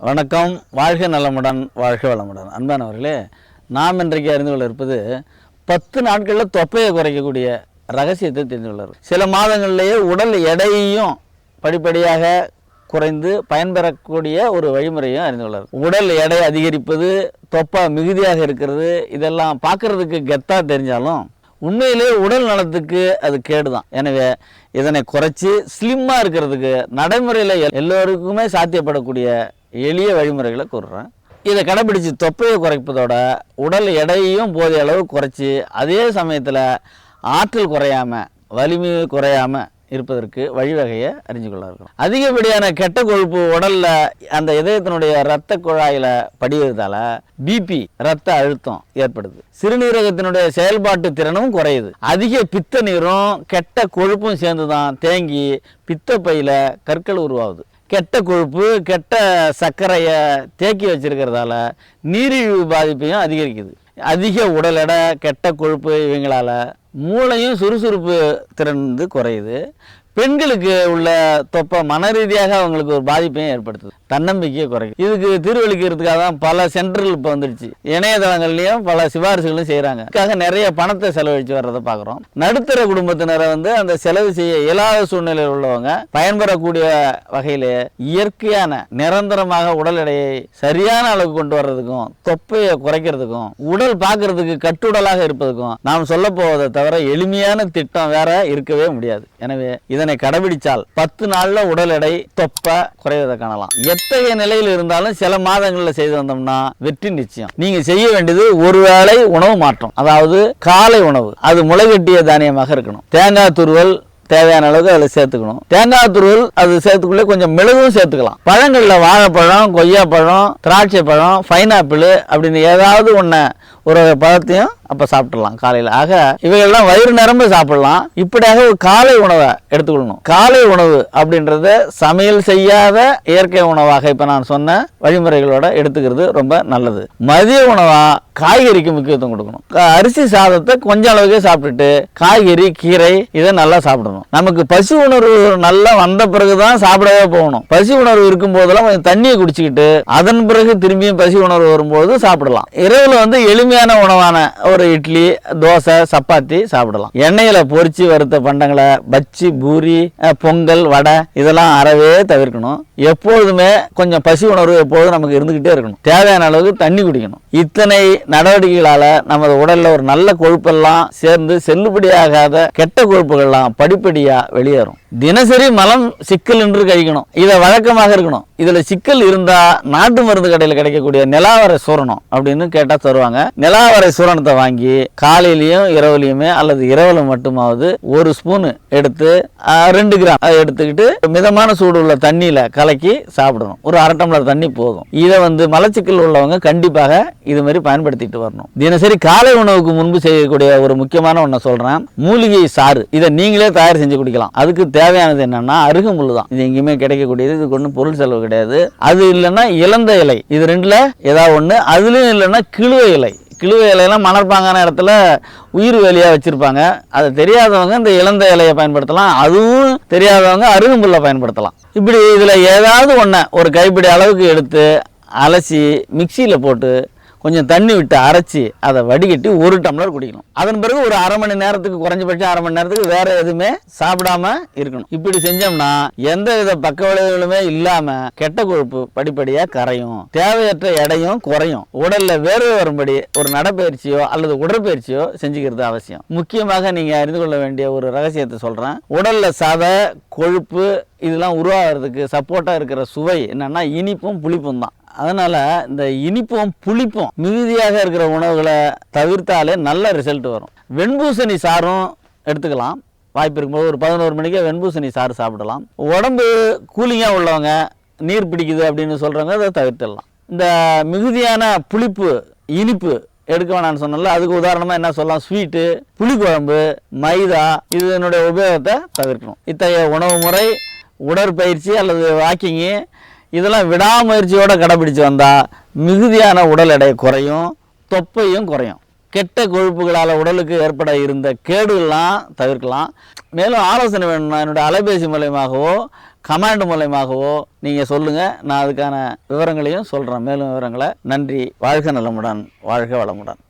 வணக்கம். வாழ்க நலமுடன் வாழ்க வளமுடன். அன்பானவர்களே நாம் இன்றைக்கு அறிந்து கொள்ள இருப்பது பத்து நாட்களில் தொப்பையை குறைக்கக்கூடிய ரகசியத்தை தெரிந்து கொள்ளார் சில மாதங்கள்லேயே உடல் எடையையும் படிப்படியாக குறைந்து பயன்பெறக்கூடிய ஒரு வழிமுறையும் அறிந்து கொள்ளார் உடல் எடை அதிகரிப்பது தொப்பை மிகுதியாக இருக்கிறது இதெல்லாம் பார்க்கறதுக்கு கெத்தாக தெரிஞ்சாலும் உண்மையிலே உடல் நலத்துக்கு அது கேடுதான். எனவே இதனை குறைச்சி ஸ்லிம்மாக இருக்கிறதுக்கு நடைமுறையில் எல்- எல்லோருக்குமே சாத்தியப்படக்கூடிய எளிய வழிமுறைகளை கூறுறேன். இதை கடைபிடிச்சு தொப்பையை குறைப்பதோட உடல் எடையையும் போதிய அளவு குறைச்சி அதே சமயத்தில் ஆற்றல் குறையாம வலிமை குறையாமல் இருப்பதற்கு வழிவகையை அறிஞ்சு கொள்ள இருக்கணும் அதிகப்படியான கெட்ட கொழுப்பு உடலில் அந்த இதயத்தினுடைய இரத்த குழாயில் படிவதால பிபி இரத்த அழுத்தம் ஏற்படுது. சிறுநீரகத்தினுடைய செயல்பாட்டு திறனும் குறையுது. அதிக பித்த நீரும் கெட்ட கொழுப்பும் சேர்ந்து தான் தேங்கி பித்தப்பையில் கற்கள் உருவாகுது. கெட்ட கொழுப்பு கெட்ட சர்க்கரையை தேக்கி வச்சிருக்கிறதால நீரிழிவு பாதிப்பையும் அதிகரிக்குது. அதிக உடல் எடை கெட்ட கொழுப்பு இவங்களால் மூளையும் சுறுசுறுப்பு திறன் வந்து குறையுது. பெண்களுக்கு உள்ள தொப்பை மன ரீதியாக அவங்களுக்கு ஒரு பாதிப்பையும் ஏற்படுத்துது. தன்னம்பிக்கையை குறைக்கும் இதுக்கு தீர்வளிக்கிறதுக்காக தான் பல சென்டர்கள் இப்போ வந்துடுச்சு. இணையதளங்கள்லையும் பல சிபாரிசுகளும் செய்கிறாங்க இதுக்காக நிறைய பணத்தை செலவழித்து வர்றதை பார்க்குறோம் நடுத்தர குடும்பத்தினரை வந்து அந்த செலவு செய்ய இயலாத சூழ்நிலையில் உள்ளவங்க பயன்பெறக்கூடிய வகையில் இயற்கையான நிரந்தரமாக உடல் எடையை சரியான அளவுக்கு கொண்டு வர்றதுக்கும் தொப்பையை குறைக்கிறதுக்கும் உடல் பார்க்கறதுக்கு கட்டுடலாக இருப்பதுக்கும் நாம் சொல்ல போவதை தவிர எளிமையான திட்டம் வேற இருக்கவே முடியாது. எனவே இதனை கடைபிடிச்சால் பத்து நாளில் உடல் எடை தொப்பை குறைவதை காணலாம். எத்தகைய நிலையில் இருந்தாலும் சில மாதங்களில் செய்து வந்தோம்னா வெற்றி நிச்சயம். நீங்க செய்ய வேண்டியது ஒருவேளை உணவு மாற்றம். அதாவது காலை உணவு. அது முளைகட்டிய தானியமாக இருக்கணும். தேங்காய் துருவல் தேவையான அளவுக்கு அதில் சேர்த்துக்கணும். தேங்காய் துருவல் அது சேர்த்துக்குள்ளே கொஞ்சம் மிளகும் சேர்த்துக்கலாம். பழங்களில் வாழைப்பழம் கொய்யாப்பழம் திராட்சை பழம் பைனாப்பிள் அப்படின்னு ஏதாவது ஒன்று ஒரு பதத்தையும் பழத்தையும் அப்போ சாப்பிடலாம் காலையில். ஆக இவைகள்லாம் வயிறு நிரம்ப சாப்பிடலாம். இப்படியாக ஒரு காலை உணவை எடுத்துக்கொள்ளணும். காலை உணவு அப்படின்றத சமையல் செய்யாத இயற்கை உணவாக இப்போ நான் சொன்ன வழிமுறைகளோட எடுத்துக்கிறது ரொம்ப நல்லது. மதிய உணவாக காய்கறிக்கு முக்கியத்துவம் கொடுக்கணும். அரிசி சாதத்தை கொஞ்சம் அளவுக்கே சாப்பிட்டுட்டு காய்கறி கீரை இதை நல்லா சாப்பிடணும். நமக்கு பசி உணர்வு நல்லா வந்த பிறகுதான் சாப்பிடவே போகணும். பசி உணர்வு இருக்கும் போதெல்லாம் கொஞ்சம் தண்ணியை குடிச்சுக்கிட்டு அதன் பிறகு திரும்பியும் பசி உணர்வு வரும்போது சாப்பிடலாம். இரவில் வந்து எளிமையாக எளிமையான உணவான ஒரு இட்லி தோசை சப்பாத்தி சாப்பிடலாம். எண்ணெயில பொறிச்சு வறுத்த பண்டங்களை பச்சி பூரி பொங்கல் வடை இதெல்லாம் அறவே தவிர்க்கணும். எப்பொழுதுமே கொஞ்சம் பசி உணர்வு எப்பொழுதும் நமக்கு இருந்துகிட்டே இருக்கணும். தேவையான அளவுக்கு தண்ணி குடிக்கணும். இத்தனை நடவடிக்கைகளால நமது உடல்ல ஒரு நல்ல கொழுப்பெல்லாம் சேர்ந்து செல்லுபடியாகாத கெட்ட கொழுப்புகள்லாம் படிப்படியா வெளியேறும். தினசரி மலம் சிக்கல் என்று கழிக்கணும். இதை வழக்கமாக இருக்கணும். இதுல சிக்கல் இருந்தா நாட்டு மருந்து கடையில் கிடைக்கக்கூடிய நிலாவரை சூரணம் அப்படின்னு கேட்டா தருவாங்க. நிலாவரை சூரணத்தை வாங்கி காலையிலயும் இரவுலையுமே அல்லது இரவுல மட்டுமாவது ஒரு ஸ்பூனு எடுத்து ரெண்டு கிராம் அதை எடுத்துக்கிட்டு மிதமான சூடு உள்ள தண்ணியில கலக்கி சாப்பிடணும். ஒரு அரை டம்ளர் தண்ணி போதும். இதை வந்து மலச்சிக்கல் உள்ளவங்க கண்டிப்பாக இது மாதிரி பயன்படுத்திட்டு வரணும். தினசரி காலை உணவுக்கு முன்பு செய்யக்கூடிய ஒரு முக்கியமான ஒன்றை சொல்றேன். மூலிகை சாறு. இதை நீங்களே தயார் செஞ்சு குடிக்கலாம். அதுக்கு தேவையானது என்னன்னா அருகம்புல் தான். இது எங்கேயுமே கிடைக்கக்கூடியது இதுக்கு ஒன்றும் பொருள் செலவு கிடையாது. அது இல்லைன்னா இலந்த இலை. இது ரெண்டில் ஏதாவது ஒன்று அதுலேயும் இல்லைன்னா கிழுவ இலை. கிழுவ இலையெல்லாம் மணற்பாங்கான இடத்துல உயிர் வேலியாக வச்சுருப்பாங்க. அது தெரியாதவங்க இந்த இழந்த இலையை பயன்படுத்தலாம். அதுவும் தெரியாதவங்க அருகம்புல்லை பயன்படுத்தலாம். இப்படி இதில் ஏதாவது ஒன்று ஒரு கைப்பிடி அளவுக்கு எடுத்து அலசி மிக்சியில் போட்டு கொஞ்சம் தண்ணி விட்டு அரைச்சி அதை வடிகட்டி ஒரு டம்ளர் குடிக்கணும். அதன் பிறகு ஒரு அரை மணி நேரத்துக்கு குறைஞ்சபட்சம் அரை மணி நேரத்துக்கு வேற எதுவுமே சாப்பிடாம இருக்கணும். இப்படி செஞ்சோம்னா எந்த வித பக்க விளைவுகளுமே இல்லாம கெட்ட கொழுப்பு படிப்படியா கரையும். தேவையற்ற எடையும் குறையும். உடல்ல வேர்வை வரும்படி ஒரு நடைப்பயிற்சியோ அல்லது உடற்பயிற்சியோ செஞ்சுக்கிறது அவசியம். முக்கியமாக நீங்க அறிந்து கொள்ள வேண்டிய ஒரு ரகசியத்தை சொல்றேன். உடல்ல சதை கொழுப்பு இதெல்லாம் உருவாகிறதுக்கு சப்போர்ட்டாக இருக்கிற சுவை என்னென்னா இனிப்பும் புளிப்பும் தான். அதனால் இந்த இனிப்பும் புளிப்பும் மிகுதியாக இருக்கிற உணவுகளை தவிர்த்தாலே நல்ல ரிசல்ட் வரும். வெண்பூசணி சாறும் எடுத்துக்கலாம். வாய்ப்பு இருக்கும்போது ஒரு பதினோரு மணிக்கே வெண்பூசணி சாறு சாப்பிடலாம். உடம்பு கூலிங்காக உள்ளவங்க நீர் பிடிக்குது அப்படின்னு சொல்கிறவங்க அதை தவிர்த்திடலாம். இந்த மிகுதியான புளிப்பு இனிப்பு எடுக்க வேணாம்னு சொன்னால அதுக்கு உதாரணமாக என்ன சொல்லலாம்? ஸ்வீட்டு புளிக்குழம்பு மைதா இதனுடைய உபயோகத்தை தவிர்க்கணும். இத்தகைய உணவு முறை உடற்பயிற்சி அல்லது வாக்கிங்கு இதெல்லாம் விடாமுயற்சியோடு கடைபிடிச்சு வந்தால் மிகுதியான உடல் எடை குறையும் தொப்பையும் குறையும். கெட்ட கொழுப்புகளால் உடலுக்கு ஏற்பட இருந்த கேடுகள்லாம் தவிர்க்கலாம். மேலும் ஆலோசனை வேணும்னா என்னுடைய அலைபேசி மூலயமாகவோ கமாண்ட் மூலயமாகவோ நீங்கள் சொல்லுங்கள் நான் அதுக்கான விவரங்களையும் சொல்கிறேன் மேலும் விவரங்களை நன்றி வாழ்க நலமுடன் வாழ்க வளமுடன்.